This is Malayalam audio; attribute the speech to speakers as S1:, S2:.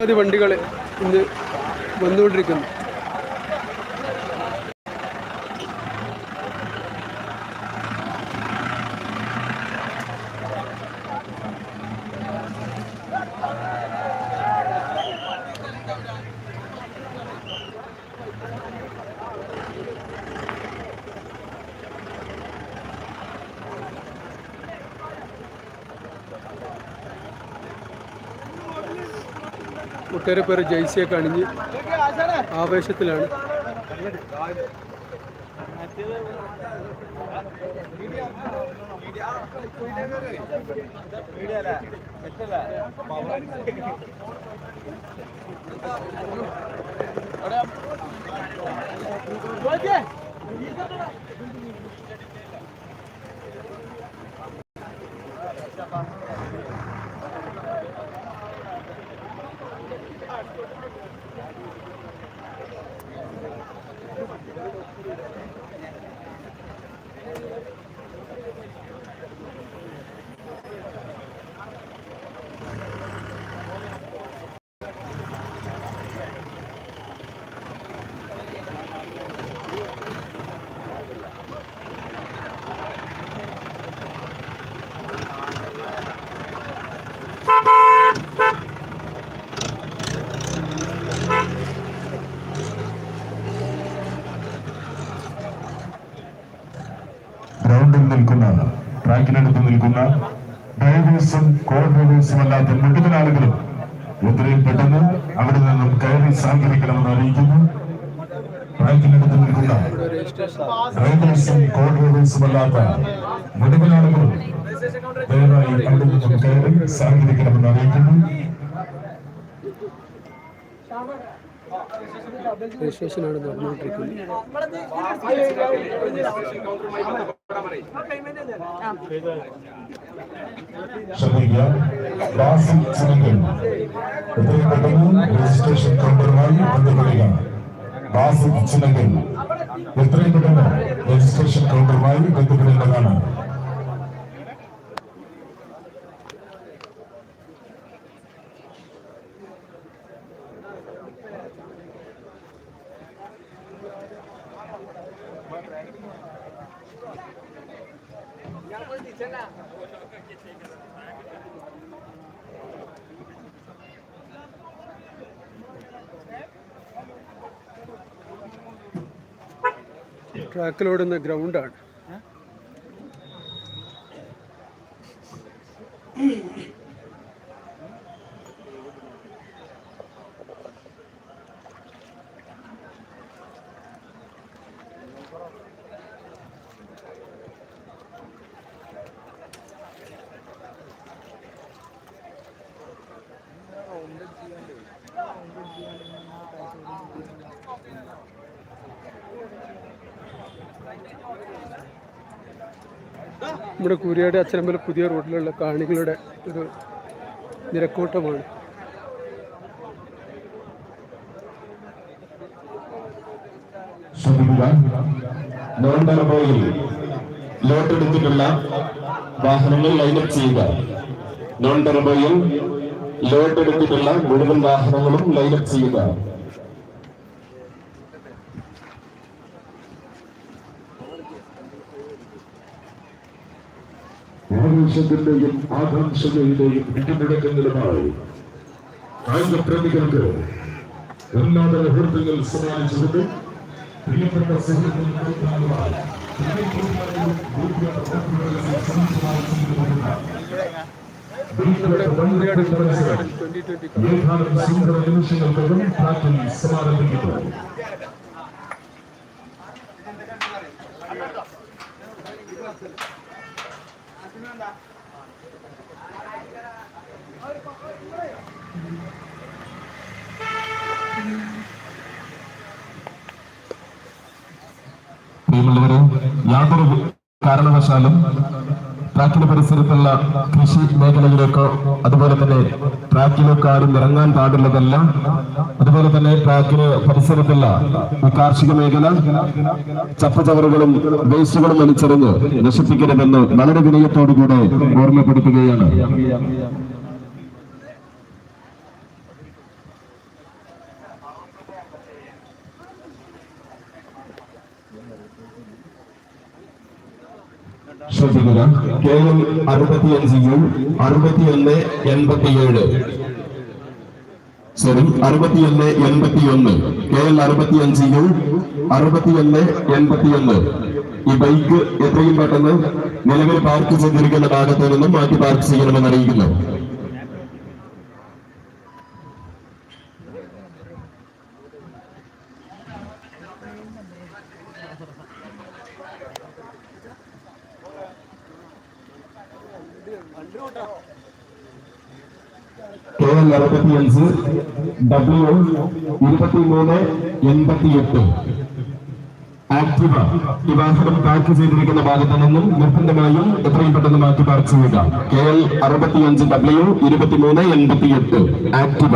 S1: നിരവധി വണ്ടികൾ ഇന്ന് വന്നുകൊണ്ടിരിക്കുന്നു. ഒട്ടേറെ പേര് ജയ്സിയൊക്കെ അണിഞ്ഞ് ആവേശത്തിലാണ്.
S2: ഗ്രൗണ്ടിൽ നിൽക്കുന്ന ട്രാക്കിനടുത്ത് നിൽക്കുന്ന ഡ്രൈവേഴ്സും കോ ഡ്രൈവേഴ്സും അല്ലാത്ത മുഴുവൻ ആളുകളും എത്രയും പെട്ടെന്ന് അവിടെ നിന്നും കയറി സഹകരിക്കണമെന്ന് അറിയിക്കുന്നു. ട്രാക്കിനടുത്ത് നിൽക്കുന്ന ഡ്രൈവേഴ്സും കോ അല്ലാത്ത മുഴുവൻ ആളുകളും ദയവായി അവിടെ നിന്നും കയറി അറിയിക്കുന്നു.
S1: രജിസ്ട്രേഷനാണ്
S2: രജിസ്ട്രേഷൻ കൗണ്ടറുമായി ബന്ധപ്പെടുക. ബാസിൽ ചിഹ്നങ്ങൾ എത്രയും പെട്ടെന്ന് രജിസ്ട്രേഷൻ കൗണ്ടറുമായി ബന്ധപ്പെടേണ്ടതാണ്
S1: ട്രാക്കിലോടുന്ന ഗ്രൗണ്ടാണ് നമ്മുടെ കൂരിയാട് അച്ഛനമ്പല പുതിയ റോഡിലുള്ള കാണികളുടെ ഒരു നിരക്കൂട്ടമാണ്.
S2: ശ്രദ്ധിക്കുക നോൺ ടർബോയിൽ ലോട്ടെടുത്തിട്ടുള്ള വാഹനങ്ങൾ ലൈനപ്പ് ചെയ്യുക. നോൺ ടർബോയിൽ ലോട്ടെടുത്തിട്ടുള്ള മുഴുവൻ വാഹനങ്ങളും ലൈനപ്പ് ചെയ്യുക. ആവേശത്തിന്റെയും ആകാംക്ഷതയുടെയും ഇടിമുടക്കങ്ങളുമായി കായിക പ്രേമികൾക്ക് എല്ലാതര മുഹൂർത്തങ്ങൾ സമ്മാനിച്ചുകൊണ്ട് പ്രിയപ്പെട്ട സുഹൃത്തുക്കളുമായി
S1: കൂരിയാട് ട്വന്റി ട്വന്റി
S2: ഏതാനും സുന്ദര ప్రేమలు గారు కారణవశాలు ട്രാക്കിന് പരിസരത്തുള്ള കൃഷി മേഖലയിലേക്കോ അതുപോലെ തന്നെ ട്രാക്കിലൊക്കെ ആരും ഇറങ്ങാൻ പാടുള്ളതല്ല. അതുപോലെ തന്നെ ട്രാക്കിന് പരിസരത്തുള്ള കാർഷിക മേഖല ചപ്പചവറുകളും വേസ്റ്റുകളും വലിച്ചെറിഞ്ഞ് നശിപ്പിക്കരുതെന്ന് വളരെ വിനയത്തോടുകൂടെ ഓർമ്മപ്പെടുത്തുകയാണ്.
S3: ശ്രദ്ധിക്കുക കെ എൽ അറുപത്തിയഞ്ച് യു അറുപത്തിയൊന്ന് എൺപത്തിയേഴ്. സോറി അറുപത്തിയൊന്ന് എൺപത്തിയൊന്ന്. കെ എൽ അറുപത്തിയഞ്ച് യു അറുപത്തിയൊന്ന് എൺപത്തിയൊന്ന്. ഈ ബൈക്ക് എത്രയും പെട്ടെന്ന് നിലവിൽ പാർക്ക് ചെയ്തിരിക്കുന്ന ഭാഗത്ത് നിന്നും മാറ്റി പാർക്ക് ചെയ്യണമെന്ന് അറിയിക്കുന്നു. കെ എൽ അറുപത്തിയഞ്ച് ഡബ്ല്യു ഇരുപത്തിമൂന്ന് എൺപത്തിയെട്ട്. ആക്ടിവ ഈ വാഹനം പാർക്ക് ചെയ്തിരിക്കുന്ന ഭാഗത്ത് നിന്നും നിർബന്ധമായും എത്രയും പെട്ടെന്ന് മാറ്റി പാർക്ക് ചെയ്യുക. കെ എൽ അറുപത്തിയഞ്ച് ഡബ്ല്യു ഇരുപത്തിമൂന്ന് എൺപത്തിയെട്ട്. ആക്ടിവ.